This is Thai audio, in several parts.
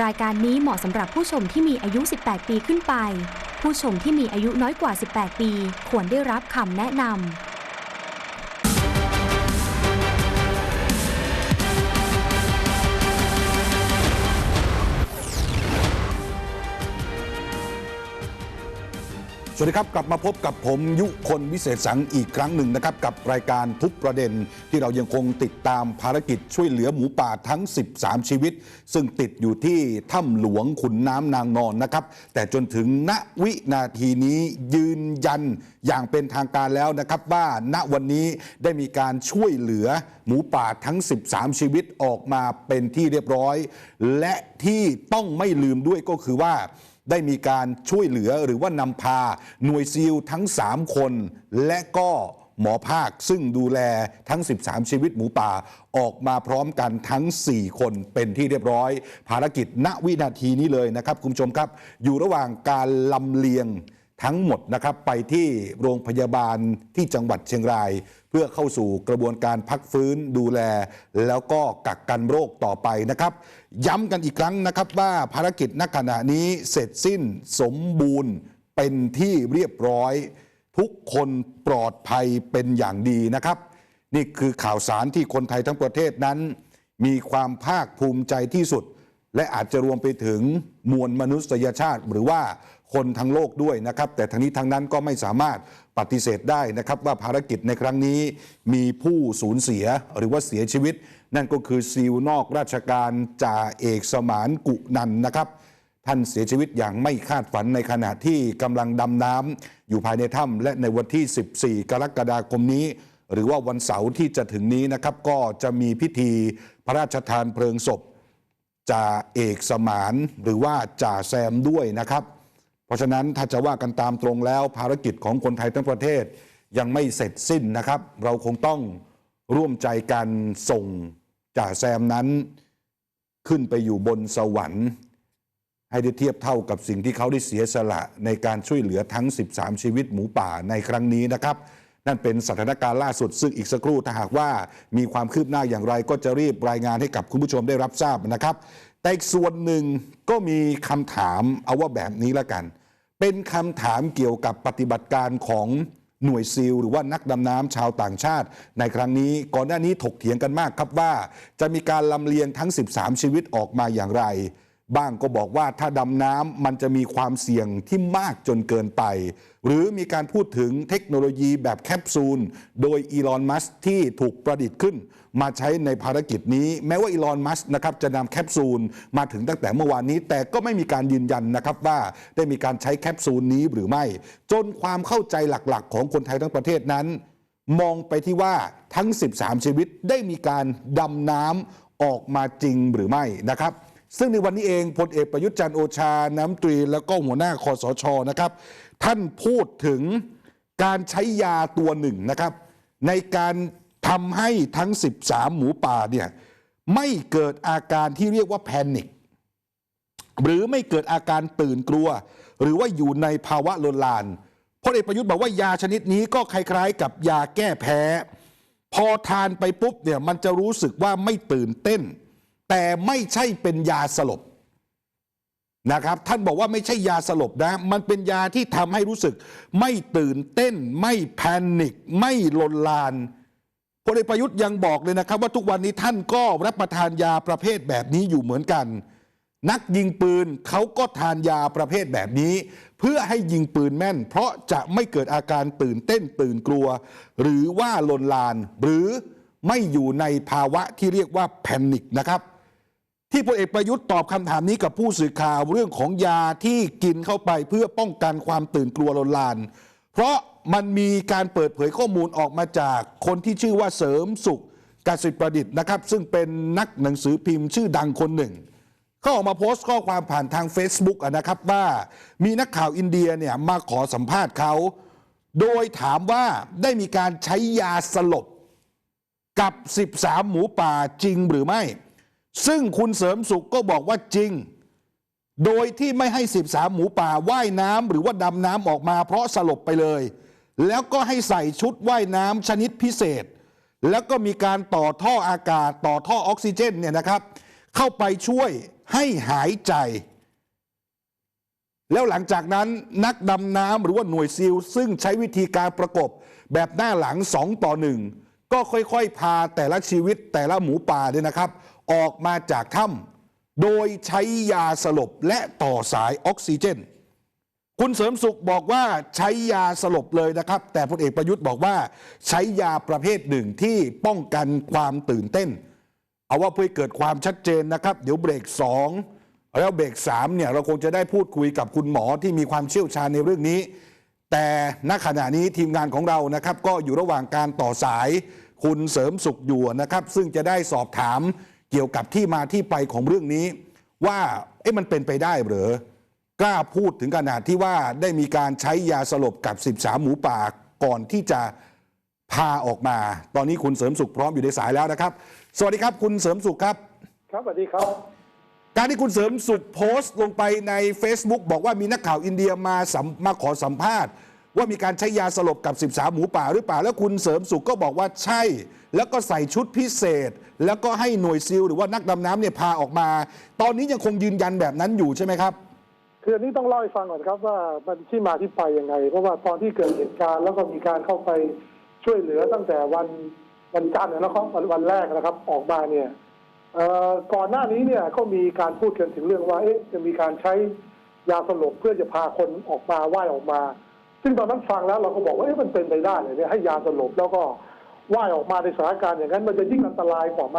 รายการนี้เหมาะสำหรับผู้ชมที่มีอายุ 18 ปีขึ้นไป ผู้ชมที่มีอายุน้อยกว่า 18 ปี ควรได้รับคำแนะนำ วัสดีครับ กลับมาพบกับผมยุคนวิเศษสังอีกครั้งหนึ่งนะครับ กับรายการทุกประเด็นที่เรายังคงติดตามภารกิจช่วยเหลือหมูป่าทั้ง 13 ชีวิต ซึ่งติดอยู่ที่ถ้ำหลวงขุนน้ำนางนอนนะครับ แต่จนถึงณวินาทีนี้ยืนยันอย่างเป็นทางการแล้วนะครับ ว่าณวันนี้ได้มีการช่วยเหลือหมูป่าทั้ง 13 ชีวิตออกมาเป็นที่เรียบร้อย และที่ต้องไม่ลืมด้วยก็คือว่า ได้มีการช่วยเหลือหรือว่านำพาหน่วยซีลทั้ง 3 คน และก็หมอภาคซึ่งดูแลทั้ง 13 ชีวิตหมูป่า ออกมาพร้อมกันทั้ง 4 คนเป็นที่เรียบร้อย ภารกิจณวินาทีนี้เลยนะครับ คุณผู้ชมครับ อยู่ระหว่างการลำเลียงทั้งหมดนะครับ ไปที่โรงพยาบาลที่จังหวัดเชียงราย เพื่อเข้าสู่กระบวนการพักฟื้นดูแล แล้วก็กักกันโรคต่อไปนะครับ ย้ำกันอีกครั้งนะครับว่าภารกิจณขณะนี้เสร็จสิ้นสมบูรณ์เป็นที่เรียบร้อย ทุกคนปลอดภัยเป็นอย่างดีนะครับ นี่คือข่าวสารที่คนไทยทั้งประเทศนั้น มีความภาคภูมิใจที่สุด และอาจจะรวมไปถึงมวลมนุษยชาติหรือว่า คนทั้งโลกด้วยนะครับ แต่ทั้งนี้ทั้งนั้นก็ไม่สามารถปฏิเสธได้นะครับ ว่าภารกิจในครั้งนี้มีผู้สูญเสียหรือว่าเสียชีวิต นั่นก็คือซีลนอกราชการจ่าเอกสมานกุนันนะครับ ท่านเสียชีวิตอย่างไม่คาดฝันในขณะที่กำลังดำน้ำอยู่ภายในถ้ำและในวันที่ 14 กรกฎาคมนี้ หรือว่าวันเสาร์ที่จะถึงนี้นะครับ ก็จะมีพิธีพระราชทานเพลิงศพจ่าเอกสมานหรือว่าจ่าแซมด้วยนะครับ ราะฉะนั้นถ้าจะว่ากันตามตรงแล้วภารกิจของคนไทยทั้งประเทศยังไม่เสร็จสิ้นนะครับ เราคงต้องร่วมใจกันส่งจ่าแซมนั้น ขึ้นไปอยู่บนสวรรค์ ให้ได้เทียบเท่ากับสิ่งที่เขาได้เสียสละในการช่วยเหลือทั้ง 13 ชีวิตหมูป่าในครั้งนี้นะครับ นั่นเป็นสถานการณ์ล่าสุดซึ่งอีกสักครู่ถ้าหากว่ามีความคืบหน้าอย่างไรก็จะรีบรายงานให้กับคุณผู้ชมได้รับทราบนะครับ แต่อีกส่วนหนึ่งก็มีคำถามเอาว่าแบบนี้ละกัน เป็นคำถามเกี่ยวกับปฏิบัติการของหน่วยซิลหรือว่านักดำน้ำชาวต่างชาติ ในครั้งนี้ก่อนหน้านี้ถกเถียงกันมากครับว่า จะมีการลำเลียงทั้ง 13 ชีวิตออกมาอย่างไร บ้างก็บอกว่าถ้าดำน้ำมันจะมีความเสี่ยงที่มากจนเกินไป หรือมีการพูดถึงเทคโนโลยีแบบแคปซูล โดยอีลอนมัสที่ถูกประดิษฐ์ขึ้น มาใช้ในภารกิจนี้ แม้ว่าอีลอนมัสนะครับจะนำแคปซูลมาถึงตั้งแต่เมื่อวานนี้ แต่ก็ไม่มีการยืนยันนะครับว่าได้มีการใช้แคปซูลนี้หรือไม่ จนความเข้าใจหลักๆ ของคนไทยทั้งประเทศนั้น มองไปที่ว่าทั้ง 13 ชีวิตได้มีการดำน้ำออกมาจริงหรือไม่นะครับ ซึ่งในวันนี้เองพลเอกประยุทธ์จันทร์โอชา น้ำตรีแล้วก็หัวหน้าคอสชนะครับ ท่านพูดถึงการใช้ยาตัวหนึ่งนะครับ ในการทำให้ทั้ง 13 หมูป่าเนี่ยไม่เกิดอาการที่เรียกว่าแพนิคหรือไม่เกิดอาการตื่นกลัว หรือว่าอยู่ในภาวะลนลานพลเอกประยุทธ์บอกว่ายาชนิดนี้ก็คล้ายๆ กับยาแก้แพ้ พอทานไปปุ๊บเนี่ยมันจะรู้สึกว่าไม่ตื่นเต้น แต่ไม่ใช่เป็นยาสลบนะครับ ท่านบอกว่าไม่ใช่ยาสลบนะ มันเป็นยาที่ทำให้รู้สึก ไม่ตื่นเต้น ไม่แพนิคไม่ลนลานพลเอกประยุทธ์ยังบอกเลยนะครับ ว่าทุกวันนี้ท่านก็รับประทานยาประเภทแบบนี้อยู่เหมือนกัน นักยิงปืนเขาก็ทานยาประเภทแบบนี้ เพื่อให้ยิงปืนแม่น เพราะจะไม่เกิดอาการตื่นเต้นตื่นกลัว หรือว่าลนลาน หรือไม่อยู่ในภาวะที่เรียกว่าแพนิคนะครับ ที่พลเอกประยุทธ์ตอบคำถามนี้กับผู้สื่อข่าวเรื่องของยาที่กินเข้าไปเพื่อป้องกันความตื่นกลัวลนลาน เพราะมันมีการเปิดเผยข้อมูลออกมาจากคนที่ชื่อว่าเสริมสุขกสิประดิษฐ์นะครับ ซึ่งเป็นนักหนังสือพิมพ์ชื่อดังคนหนึ่งเขาออกมาโพสต์ข้อความผ่านทาง Facebook อนะครับว่ามีนักข่าวอินเดียเนี่ยมาขอสัมภาษณ์เขา โดยถามว่าได้มีการใช้ยาสลบกับ 13 หมูป่าจริงหรือไม่ ซึ่งคุณเสริมสุขก็บอกว่าจริง โดยที่ไม่ให้ 13 หมูป่าว่ายน้ำหรือว่าดำน้ำออกมาเพราะสลบไปเลย แล้วก็ให้ใส่ชุดว่ายน้ำชนิดพิเศษ แล้วก็มีการต่อท่ออากาศต่อท่อออกซิเจนเนี่ยนะครับ เข้าไปช่วยให้หายใจ แล้วหลังจากนั้นนักดำน้ำหรือว่าหน่วยซิล ซึ่งใช้วิธีการประกบแบบหน้าหลังสองต่อหนึ่งก็ค่อยๆ พาแต่ละชีวิตแต่ละหมูป่าเนี่ยนะครับ ออกมาจากถ้ำโดยใช้ยาสลบและต่อสายออกซิเจน คุณเสริมสุขบอกว่าใช้ยาสลบเลยนะครับ แต่พลเอกประยุทธ์บอกว่า ใช้ยาประเภทหนึ่งที่ป้องกันความตื่นเต้น เอาว่าเพื่อเกิดความชัดเจนนะครับ เดี๋ยวเบรกสองแล้วเบรกสามเนี่ยเราคงจะได้พูดคุยกับคุณหมอที่มีความเชี่ยวชาญในเรื่องนี้ แต่ณขณะนี้ทีมงานของเรานะครับ ก็อยู่ระหว่างการต่อสายคุณเสริมสุขอยู่นะครับ ซึ่งจะได้สอบถาม เกี่ยวกับที่มาที่ไปของเรื่องนี้ ว่าเอ๊ะมันเป็นไปได้หรือกล้าพูดถึงขนาดที่ว่าได้มีการใช้ยาสลบกับ 13 หมูป่าก่อนที่จะพาออกมา ตอนนี้คุณเสริมสุขพร้อมอยู่ในสายแล้วนะครับ สวัสดีครับคุณเสริมสุขครับ ครับสวัสดีครับ การที่คุณเสริมสุขโพสต์ลงไปใน Facebook บอกว่ามีนักข่าวอินเดียมาสัมมาขอสัมภาษณ์ ว่ามีการใช้ยาสลบกับ 13 หมูป่าหรือเปล่า แล้วคุณเสริมสุขก็บอกว่าใช่ แล้วก็ใส่ชุดพิเศษ แล้วก็ให้หน่วยซิลหรือว่านักดำน้ำเนี่ยพาออกมา ตอนนี้ยังคงยืนยันแบบนั้นอยู่ใช่ไหมครับคืออันนี้ต้องเล่าให้ฟังก่อนครับว่ามันที่มาที่ไปยังไง เพราะว่าตอนที่เกิดเหตุการณ์แล้วก็มีการเข้าไปช่วยเหลือตั้งแต่วันวันจันทร์นะครับวันวันแรกนะครับออกมาเนี่ยก่อนหน้านี้เนี่ยก็มีการพูดกันถึงเรื่องว่าเอ๊ะจะมีการใช้ยาสลบเพื่อจะพาคนออกมาว่ายออกมา ซึ่งตอนนั้นฟังแล้วเราก็บอกว่าเอ๊ะมันเป็นไปได้เลยเนี่ยให้ยาสลบแล้วก็ว่ายออกมาในสถานการณ์อย่างนั้น มันจะยิ่งอันตรายกว่าไหม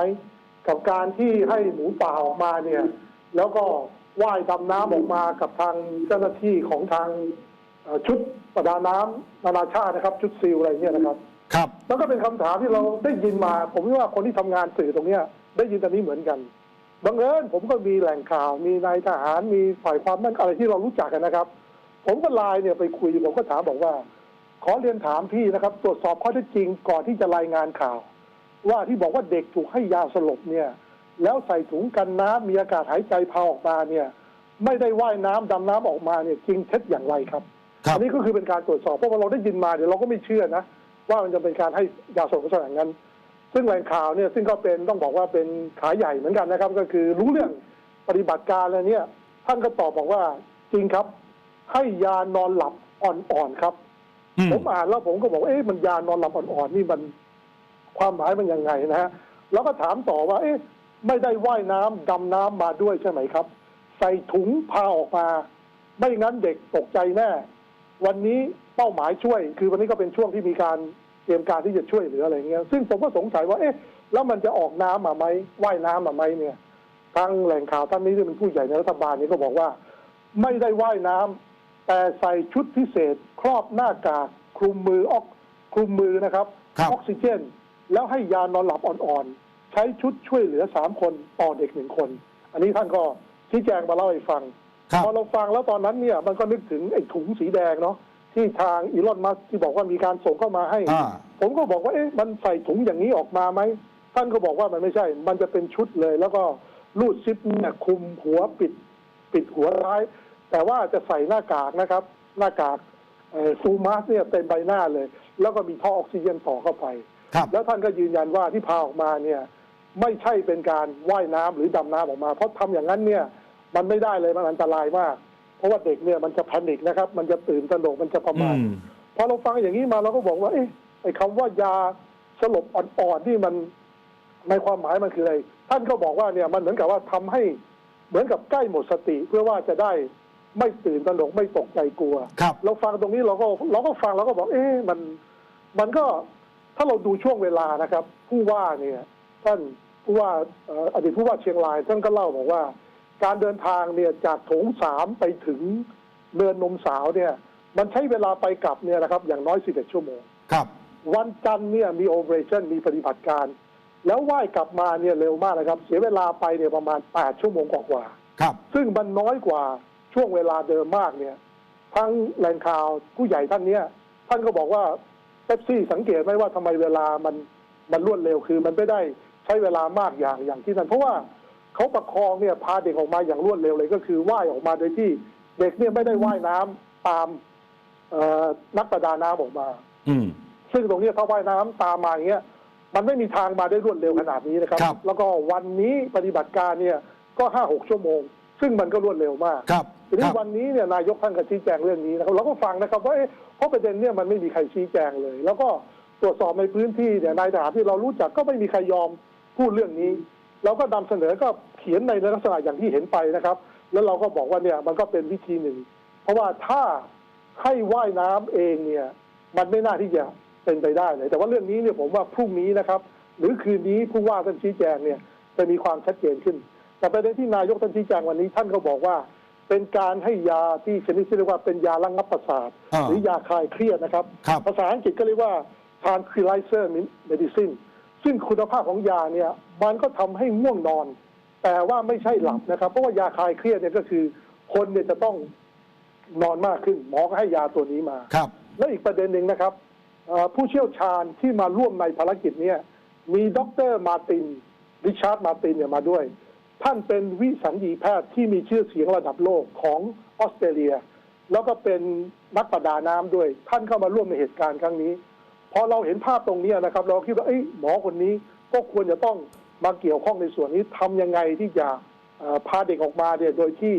กับการที่ให้หมูป่าออกมาเนี่ย แล้วก็ว่ายดำน้ำออกมากับทางเจ้าหน้าที่ของทางเอ่อชุดประดาน้ำนานาชาตินะครับ ชุดซีลอะไรเนี่ยนะครับ ครับ แล้วก็เป็นคำถามที่เราได้ยินมา ผมว่าคนที่ทำงานสื่อตรงเนี้ย ได้ยินตอนนี้เหมือนกันบังเอิญผมก็มีแหล่งข่าวมีนายทหารมีฝ่ายความมั่นอะไรที่เรารู้จักกันนะครับ ผมก็ไลน์เนี่ยไปคุยผมก็ถามบอกว่า ขอเรียนถามพี่นะครับ ตรวจสอบข้อเท็จจริงก่อนที่จะรายงานข่าว ว่าที่บอกว่าเด็กถูกให้ยาสลบเนี่ย แล้วใส่ถุงกันน้ำมีอากาศหายใจพาออกมาเนี่ย ไม่ได้ว่ายน้ำดำน้ำออกมาเนี่ยจริงเท็จอย่างไรครับครับอันี้ก็คือเป็นการตรวจสอบเพราะว่าเราได้ยินมาเดี๋ยวเราก็ไม่เชื่อนะว่ามันจะเป็นการให้ยาสลบลักษณะอย่างนั้น ซึ่งแหล่งข่าวเนี่ยซึ่งก็เป็นต้องบอกว่าเป็นขายใหญ่เหมือนกันนะครับ ก็คือรู้เรื่องปฏิบัติการอะไรเนี่ยท่านก็ตอบบอกว่าจริงครับ ให้ยานอนหลับอ่อนๆครับอืมผมอ่านแล้วผมก็บอกว่าเอ๊ะมันยานอนหลับอ่อนๆนี่มันความหมายมันยังไงนะฮะแล้วก็ถามต่อว่า เอ๊ะ ไม่ได้ว่ายน้ำดำน้ำมาด้วยใช่ไหมครับ ใส่ถุงพาออกมา ไม่งั้นเด็กตกใจแน่ วันนี้เป้าหมายช่วย คือวันนี้ก็เป็นช่วงที่มีการเตรียมการที่จะช่วยเหลืออะไรเงี้ย ซึ่งผมก็สงสัยว่า เอ๊ะ แล้วมันจะออกน้ำมาไหมว่ายน้ำมาไหมเนี่ย ทางแหล่งข่าวท่านนี้ที่เป็นผู้ใหญ่ในรัฐบาลนี่ก็บอกว่า ไม่ได้ว่ายน้ำ แต่ใส่ชุดพิเศษครอบหน้ากากคลุมมือออกคลุมมือนะครับครับ ออกซิเจน แล้วให้ยานอนหลับอ่อนๆ ใช้ชุดช่วยเหลือสามคนต่อเด็กหนึ่งคน อันนี้ท่านก็ชี้แจงมาเล่าให้ฟัง ครับพอเราฟังแล้วตอนนั้นเนี่ยมันก็นึกถึงไอ้ถุงสีแดงเนาะที่ทางอีลอนมัสที่บอกว่ามีการส่งเข้ามาให้ อ่าผมก็บอกว่าเอ๊ะมันใส่ถุงอย่างนี้ออกมาไหม ท่านก็บอกว่ามันไม่ใช่ มันจะเป็นชุดเลย แล้วก็รูดซิปเนี่ยคลุมหัวปิด ปิดหัวร้าย แต่ว่าจะใส่หน้ากากนะครับ หน้ากากฟูมาสเนี่ยเต็มใบหน้าเลย แล้วก็มีท่อออกซิเจนต่อเข้าไปครับแล้วท่านก็ยืนยันว่าที่พาออกมาเนี่ยไม่ใช่เป็นการว่ายน้ำหรือดำน้ำออกมา เพราะทำอย่างนั้นเนี่ยมันไม่ได้เลยมันอันตรายมาก เพราะว่าเด็กเนี่ยมันจะแพนิคนะครับ มันจะตื่นตระหนกมันจะประมาทอืมพอเราฟังอย่างนี้มาเราก็บอกว่าเอ๊ะไอ้คำว่ายาสลบอ่อนๆที่มันในความหมายมันคืออะไร ท่านก็บอกว่าเนี่ยมันเหมือนกับว่าทำให้เหมือนกับใกล้หมดสติเพื่อว่าจะได้ ไม่ตื่นตระหนกไม่ตกใจกลัว ครับ เราฟังตรงนี้เราก็เราก็ฟังเราก็บอก เอ๊ะมันมันก็ถ้าเราดูช่วงเวลานะครับ ผู้ว่าเนี่ย ท่านผู้ว่าเอ่ออดีตผู้ว่าเชียงรายท่านก็เล่าบอกว่า การเดินทางเนี่ยจากโถงสามไปถึงเนินนมสาวเนี่ย มันใช้เวลาไปกลับเนี่ยนะครับ อย่างน้อย11ชั่วโมง ครับ วันจันทร์เนี่ยมีโอเปอเรชั่นมีปฏิบัติการ แล้วว่ายกลับมาเนี่ยเร็วมากนะครับ เสียเวลาไปเนี่ยประมาณ 8 ชั่วโมงกว่าๆครับซึ่งมันน้อยกว่า ช่วงเวลาเดิมมากเนี่ย ทั้งแหล่งข่าวผู้ใหญ่ท่านเนี้ยท่านก็บอกว่าเป๊ปซี่สังเกตไหมว่าทำไมเวลามันมันรวดเร็วคือ มันไม่ได้ใช้เวลามากอย่างอย่างที่นั่นเพราะว่าเขาประคองเนี่ยพาเด็กออกมาอย่างรวดเร็วเลยก็คือว่ายออกมาโดยที่เด็กเนี่ยไม่ได้ว่ายน้ำตามเอ่อนักประดาน้ำออกมา อืมซึ่งตรงเนี้ยถ้าว่ายน้ำตามมาอย่างเงี้ยมันไม่มีทางมาได้รวดเร็วขนาดนี้นะครับครับแล้วก็วันนี้ปฏิบัติการเนี่ยก็ห้าหกชั่วโมง ซึ่งมันก็รวดเร็วมากครับทีคนี้รับ วันนี้เนี่ยนายกท่านก็ชี้แจงเรื่องนี้นะครับเราก็ฟังนะครับว่าเอ๊ะเพราะประเด็นเนี่ยมันไม่มีใครชี้แจงเลย แล้วก็ตรวจสอบในพื้นที่เนี่ยนายทหารที่เรารู้จักก็ไม่มีใครยอมพูดเรื่องนี้เราก็นำเสนอก็เขียนในลักษณะอย่างที่เห็นไปนะครับ แล้วเราก็บอกว่าเนี่ยมันก็เป็นวิธีหนึ่ง เพราะว่าถ้าให้ว่ายน้ำเองเนี่ยมันไม่น่าที่จะเป็นไปได้เลยแต่ว่าเรื่องนี้เนี่ยผมว่าพรุ่งนี้นะครับ หรือคืนนี้ผู้ว่าท่านชี้แจงเนี่ยจะมีความชัดเจนขึ้น แต่ประเด็นที่นายกท่านชี้แจงวันนี้ท่านก็บอกว่า เป็นการให้ยาที่ชนิดที่เรียกว่าเป็นยาระงับประสาทอ่าหรือยาคลายเครียดนะครับ ครับ ภาษาอังกฤษก็เรียกว่า tranquilizer medicine ซึ่งคุณภาพของยาเนี่ยมันก็ทำให้ง่วงนอน แต่ว่าไม่ใช่หลับนะครับ เพราะว่ายาคลายเครียดเนี่ยก็คือ คนเนี่ยจะต้องนอนมากขึ้น หมอก็ให้ยาตัวนี้มา ครับ และอีกประเด็นหนึ่งนะครับเอ่อผู้เชี่ยวชาญที่มาร่วมในภารกิจเนี้มีดรมาร์ตินริชาร์ดมาร์ตินเนี่ยมาด้วย ท่านเป็นวิสัญญีแพทย์ที่มีชื่อเสียงระดับโลกของออสเตรเลีย แล้วก็เป็นนักประดาน้ำด้วย ท่านเข้ามาร่วมในเหตุการณ์ครั้งนี้พอเราเห็นภาพตรงนี้นะครับ เราคิดว่าเอ้หมอคนนี้ก็ควรจะต้องมาเกี่ยวข้องในส่วนนี้ทำยังไงที่จะพาเด็กออกมาเนี่ยโดยที่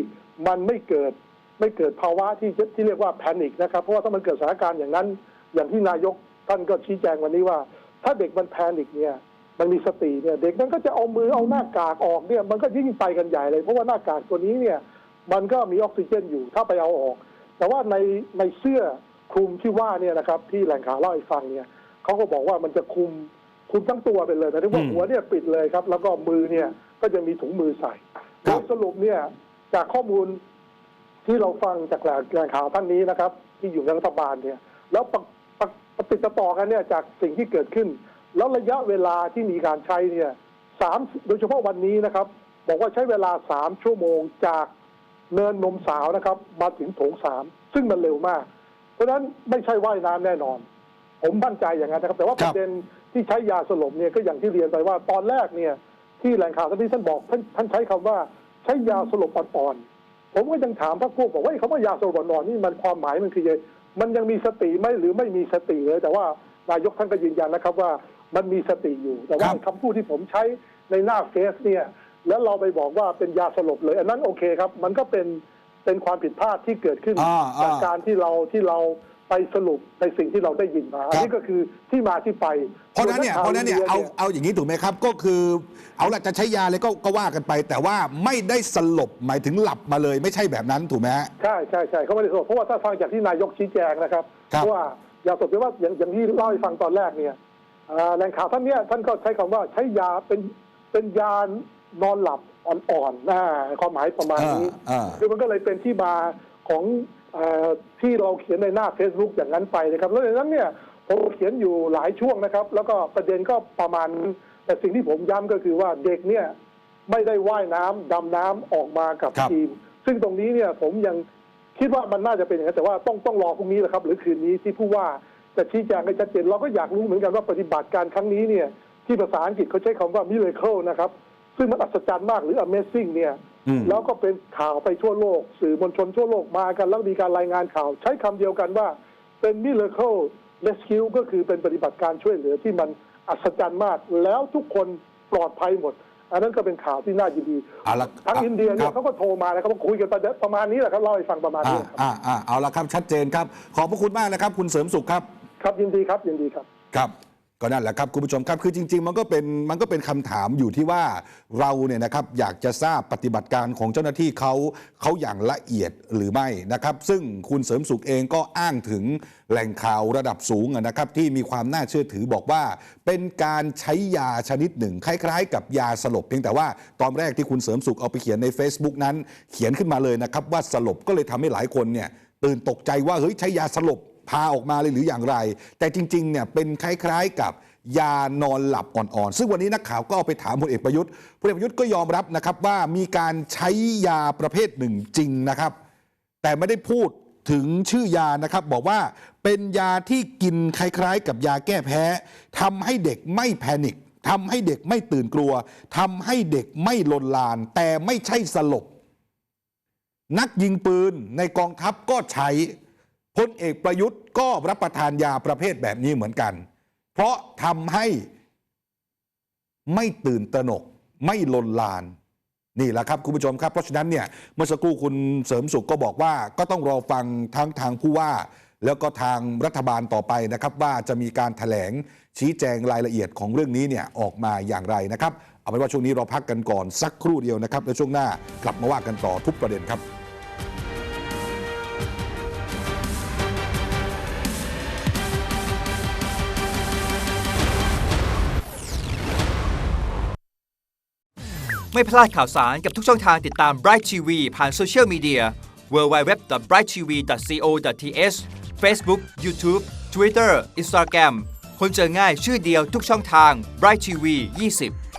มันไม่เกิดไม่เกิดภาวะที่ที่เรียกว่าแพนิคนะครับ เพราะว่าถ้ามันเกิดสถานการณ์อย่างนั้น อย่างที่นายกท่านก็ชี้แจงวันนี้ว่า ถ้าเด็กมันแพนิคเนี่ย มันมีสติเนี่ยเด็กมันก็จะเอามือเอาหน้ากากออกเนี่ยมันก็ยิ่งไปกันใหญ่เลย เพราะว่าหน้ากากตัวนี้เนี่ยมันก็มีออกซิเจนอยู่ถ้าไปเอาออก แต่ว่าในในเสื้อคลุมที่ว่าเนี่ยนะครับที่แหล่งข่าวเล่าให้ฟังเนี่ยเขาก็บอกว่ามันจะคลุมคลุมทั้งตัวไปเลยแต่ที่ว่าอืมหัวเนี่ยปิดเลยครับ แล้วก็มือเนี่ยก็จะมีถุงมือใส่ครัโดบยสรุปเนี่ยจากข้อมูลที่เราฟังจากแหล่งข่าวท่านนี้นะครับ ที่อยู่ในรัฐบาลเนี่ย แล้วประประประติดต่อกันเนี่ยจากสิ่งที่เกิดขึ้น แล้วระยะเวลาที่มีการใช้เนี่ยสามโดยเฉพาะวันนี้นะครับ บอกว่าใช้เวลาสามชั่วโมงจากเนินนมสาวนะครับ มาถึงโถงสามซึ่งมันเร็วมาก เพราะฉะนั้นไม่ใช่ว่ายน้ำแน่นอน ผมมั่นใจอย่างนั้นนะครับ แต่ว่าคปรับระเด็นที่ใช้ยาสลบเนี่ยก็อย่างที่เรียนไปว่าตอนแรกเนี่ย ที่แหล่งข่าวท่านที่ท่านบอกท่านท่านใช้คำว่าใช้ยาสลบอ่อนๆผมก็ยังถามพรรคพวกบอกว่าไอ้คำว่ายาสลบอ่อนๆนี่มันความหมายมันคือยังไงมันยังมีสติไหมหรือไม่มีสติเลยแต่ว่านายกท่านก็ยืนยันนะครับว่า มันมีสติอยู่ แต่ว่าครับคำพูดที่ผมใช้ในหน้าเฟซเนี่ย แล้วเราไปบอกว่าเป็นยาสลบเลย อันนั้นโอเคครับ มันก็เป็นเป็นความผิดพลาดที่เกิดขึ้นอ่าอ่าจากการที่เราที่เราไปสรุปในสิ่งที่เราได้ยินมาอันนี้ก็คือที่มาที่ไป เพราะฉะนั้นเนี่ยส่เพราะฉะนั้นเนี่ยเอาข่วเอาอย่างนี้ถูกไหมครับ ก็คือเอาละจะใช้ยาเลยก็ก็ว่ากันไป แต่ว่าไม่ได้สลบหมายถึงหลับมาเลยไม่ใช่แบบนั้นถูกไหมฮะใช่ใช่ใช่เขาไม่ได้สลบเพราะว่าถ้าฟังจากที่นายกชี้แจงนะครับครับว่ายาสลบเพราะว่าอย่างอย่างที่เล่าให้ฟังตอนแรกเนี่ยอ่า แหล่งข่าวท่านเนี้ยท่านก็ใช้คำว่าใช้ยาเป็นเป็นยานอนหลับอ่อนๆนะความหมายประมาณนี้อ่าอ่าคือมันก็เลยเป็นที่มาของเออที่เราเขียนในหน้า Facebook อย่างนั้นไปนะครับ แล้วในนั้นเนี่ยผมเขียนอยู่หลายช่วงนะครับ แล้วก็ประเด็นก็ประมาณนั้นแต่สิ่งที่ผมย้ำก็คือว่าเด็กเนี่ยไม่ได้ว่ายน้ำดำน้ำออกมากับครับทีม ซึ่งตรงนี้เนี่ยผมยังคิดว่ามันน่าจะเป็นอย่างนั้นแต่ว่าต้องต้องรอพรุ่งนี้แหละครับ หรือคืนนี้ที่ผู้ว่า จะชี้แจงให้ชัดเจนเราก็อยากรู้เหมือนกันว่าปฏิบัติการครั้งนี้เนี่ยที่ภาษาอังกฤษเขาใช้คำว่า miracle นะครับ ซึ่งมันอัศจรรย์มากหรือ amazing เนี่ยอืมแล้วก็เป็นข่าวไปทั่วโลก สื่อมวลชนทั่วโลกมากัน แล้วมีการรายงานข่าว ใช้คำเดียวกันว่าเป็น miracle rescue ก็คือเป็นปฏิบัติการช่วยเหลือที่มันอัศจรรย์มาก แล้วทุกคนปลอดภัยหมด อันนั้นก็เป็นข่าวที่น่ายินดีเอาละทางอินเดียเนี่ครัยบเขาก็โทรมานะครับคุยกันประมาณนี้แหละครับเล่าให้ฟังประมาณอ่านี้ครับอ่าอ่าเอาละครับชัดเจนครับ ขอบพระคุณมากนะครับ คุณเสริมสุขครับ ครับยินดีครับยินดีครับครับก็นั่นแหละครับคุณผู้ชมครับคือจริง ๆ มันก็เป็นมันก็เป็นคำถามอยู่ที่ว่าเราเนี่ยนะครับอยากจะทราบปฏิบัติการของเจ้าหน้าที่เขาเขาอย่างละเอียดหรือไม่นะครับ ซึ่งคุณเสริมสุขเองก็อ้างถึงแหล่งข่าวระดับสูงอะนะครับ ที่มีความน่าเชื่อถือบอกว่า เป็นการใช้ยาชนิดหนึ่ง คล้าย ๆ กับยาสลบ เพียงแต่ว่าตอนแรกที่คุณเสริมสุขเอาไปเขียนใน Facebook นั้น เขียนขึ้นมาเลยนะครับว่าสลบก็เลยทำให้หลายคนเนี่ยตื่นตกใจว่าเฮ้ยใช้ยาสลบ พาออกมาเลยหรืออย่างไร แต่จริงๆเนี่ยเป็นคล้ายๆกับยานอนหลับอ่อนๆ ซึ่งวันนี้นักข่าวก็เอาไปถามพลเอกประยุทธ์พลเอกประยุทธ์ก็ยอมรับนะครับว่ามีการใช้ยาประเภทหนึ่งจริงนะครับ แต่ไม่ได้พูดถึงชื่อยานะครับบอกว่าเป็นยาที่กินคล้ายๆ กับยาแก้แพ้ทำให้เด็กไม่แพนิคทำให้เด็กไม่ตื่นกลัวทำให้เด็กไม่ลนลาน แต่ไม่ใช่สลบ นักยิงปืนในกองทัพก็ใช้ พลเอกประยุทธ์ก็รับประทานยาประเภทแบบนี้เหมือนกัน เพราะทำให้ไม่ตื่นตระหนก ไม่ลนลาน นี่แหละครับคุณผู้ชมครับ เพราะฉะนั้นเนี่ยเมื่อสักครู่คุณเสริมสุขก็บอกว่าก็ต้องรอฟังทั้งทางผู้ว่า แล้วก็ทางรัฐบาลต่อไปนะครับ ว่าจะมีการถแถลงชี้แจงรายละเอียดของเรื่องนี้เนี่ยออกมาอย่างไรนะครับ เอาเป็นว่าช่วงนี้เราพักกันก่อนสักครู่เดียวนะครับแล้วช่วงหน้ากลับมาว่ากันต่อทุกประเด็นครับ ไม่พลาดข่าวสารกับทุกช่องทางติดตาม Bright TV ผ่านโซเชียลมีเดีย www.brighttv.co.th Facebook YouTube Twitter Instagram คนเจอง่ายชื่อเดียวทุกช่องทาง Bright TV 20